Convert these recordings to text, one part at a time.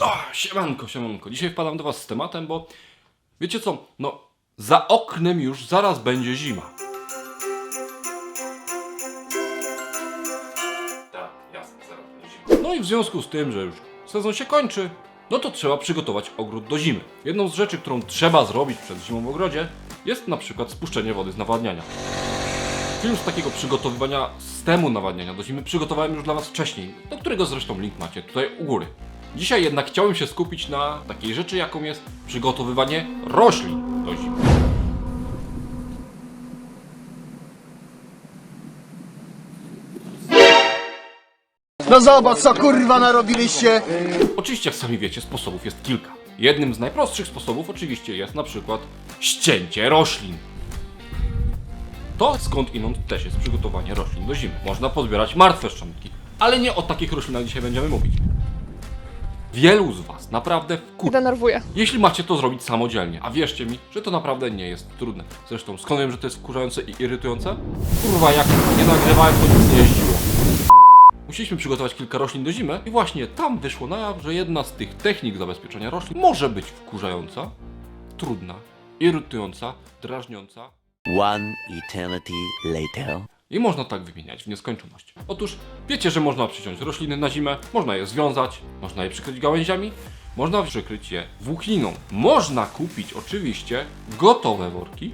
O, siemanko, siemanko. Dzisiaj wpadam do was z tematem, bo wiecie co, no za oknem już zaraz będzie zima. Tak, jasne, zaraz będzie zima. No i w związku z tym, że już sezon się kończy, no to trzeba przygotować ogród do zimy. Jedną z rzeczy, którą trzeba zrobić przed zimą w ogrodzie, jest na przykład spuszczenie wody z nawadniania. Film z takiego przygotowywania systemu nawadniania do zimy przygotowałem już dla Was wcześniej, do którego zresztą link macie tutaj u góry. Dzisiaj jednak chciałem się skupić na takiej rzeczy, jaką jest przygotowywanie roślin do zimy. No zobacz co kurwa narobiliście. Oczywiście, jak sami wiecie, sposobów jest kilka. Jednym z najprostszych sposobów oczywiście jest na przykład ścięcie roślin. To skąd inąd też jest przygotowanie roślin do zimy. Można pozbierać martwe szczątki, ale nie o takich roślinach dzisiaj będziemy mówić. Wielu z Was naprawdę wkur... denerwuje. Jeśli macie to zrobić samodzielnie, a wierzcie mi, że to naprawdę nie jest trudne. Zresztą, skąd wiem, że to jest wkurzające i irytujące? Kurwa, jak nie nagrywałem, to nic nie jeździło. Musieliśmy przygotować kilka roślin do zimy i właśnie tam wyszło na jaw, że jedna z tych technik zabezpieczenia roślin może być wkurzająca, trudna, irytująca, drażniąca One eternity later. I można tak wymieniać w nieskończoność. Otóż wiecie, że można przyciąć rośliny na zimę, można je związać, można je przykryć gałęziami, można przykryć je włókniną. Można kupić oczywiście gotowe worki,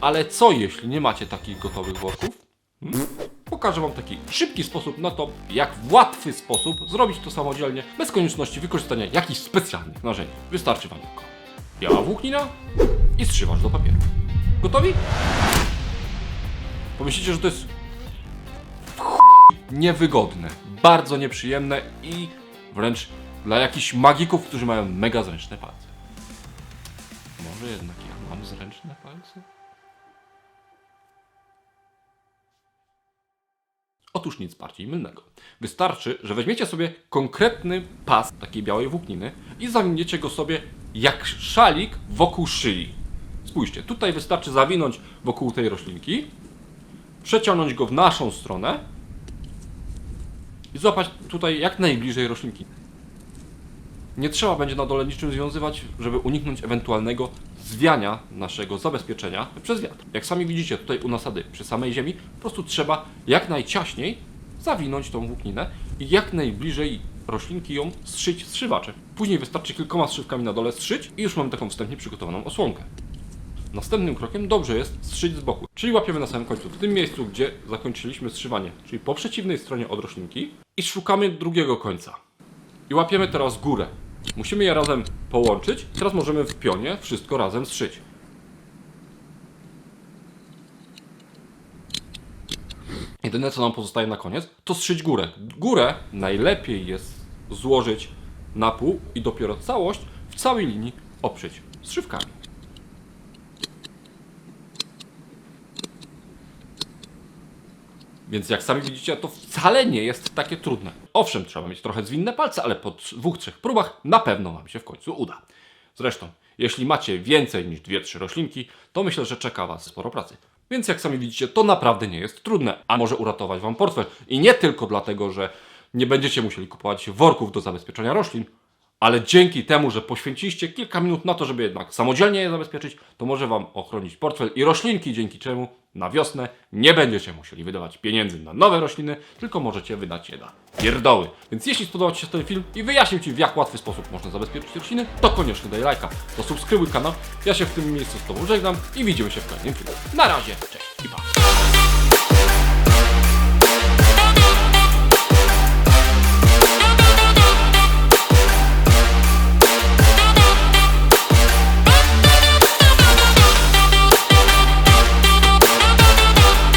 ale co jeśli nie macie takich gotowych worków? Hmm? Pokażę Wam taki szybki sposób na to, jak w łatwy sposób zrobić to samodzielnie, bez konieczności wykorzystania jakichś specjalnych narzędzi. Wystarczy Wam tylko biała włóknina i strzywacz do papieru. Gotowi? Pomyślicie, że to jest niewygodne, bardzo nieprzyjemne i wręcz dla jakichś magików, którzy mają mega zręczne palce. Może jednak ja mam zręczne palce? Otóż nic bardziej mylnego. Wystarczy, że weźmiecie sobie konkretny pas takiej białej włókniny i zawiniecie go sobie jak szalik wokół szyi. Spójrzcie, tutaj wystarczy zawinąć wokół tej roślinki, przeciągnąć go w naszą stronę i złapać tutaj jak najbliżej roślinki. Nie trzeba będzie na dole niczym związywać, żeby uniknąć ewentualnego zwiania naszego zabezpieczenia przez wiatr. Jak sami widzicie tutaj u nasady przy samej ziemi, po prostu trzeba jak najciaśniej zawinąć tą włókninę i jak najbliżej roślinki ją strzyć strzywaczem. Później wystarczy kilkoma strzywkami na dole strzyć i już mamy taką wstępnie przygotowaną osłonkę. Następnym krokiem dobrze jest strzyć z boku, czyli łapiemy na samym końcu, w tym miejscu, gdzie zakończyliśmy strzywanie, czyli po przeciwnej stronie od roślinki i szukamy drugiego końca. I łapiemy teraz górę. Musimy je razem połączyć. Teraz możemy w pionie wszystko razem strzyć. Jedyne co nam pozostaje na koniec, to strzyć górę. Górę najlepiej jest złożyć na pół i dopiero całość w całej linii oprzeć strzywkami. Więc jak sami widzicie, to wcale nie jest takie trudne. Owszem, trzeba mieć trochę zwinne palce, ale po dwóch, trzech próbach na pewno Wam się w końcu uda. Zresztą, jeśli macie więcej niż dwie, trzy roślinki, to myślę, że czeka Was sporo pracy. Więc jak sami widzicie, to naprawdę nie jest trudne, a może uratować Wam portfel. I nie tylko dlatego, że nie będziecie musieli kupować worków do zabezpieczenia roślin, ale dzięki temu, że poświęciliście kilka minut na to, żeby jednak samodzielnie je zabezpieczyć, to może Wam ochronić portfel i roślinki, dzięki czemu na wiosnę nie będziecie musieli wydawać pieniędzy na nowe rośliny, tylko możecie wydać je na pierdoły. Więc jeśli spodobał Ci się ten film i wyjaśnił Ci w jak łatwy sposób można zabezpieczyć rośliny, to koniecznie daj lajka, to subskrybuj kanał. Ja się w tym miejscu z Tobą żegnam i widzimy się w kolejnym filmie. Na razie, cześć!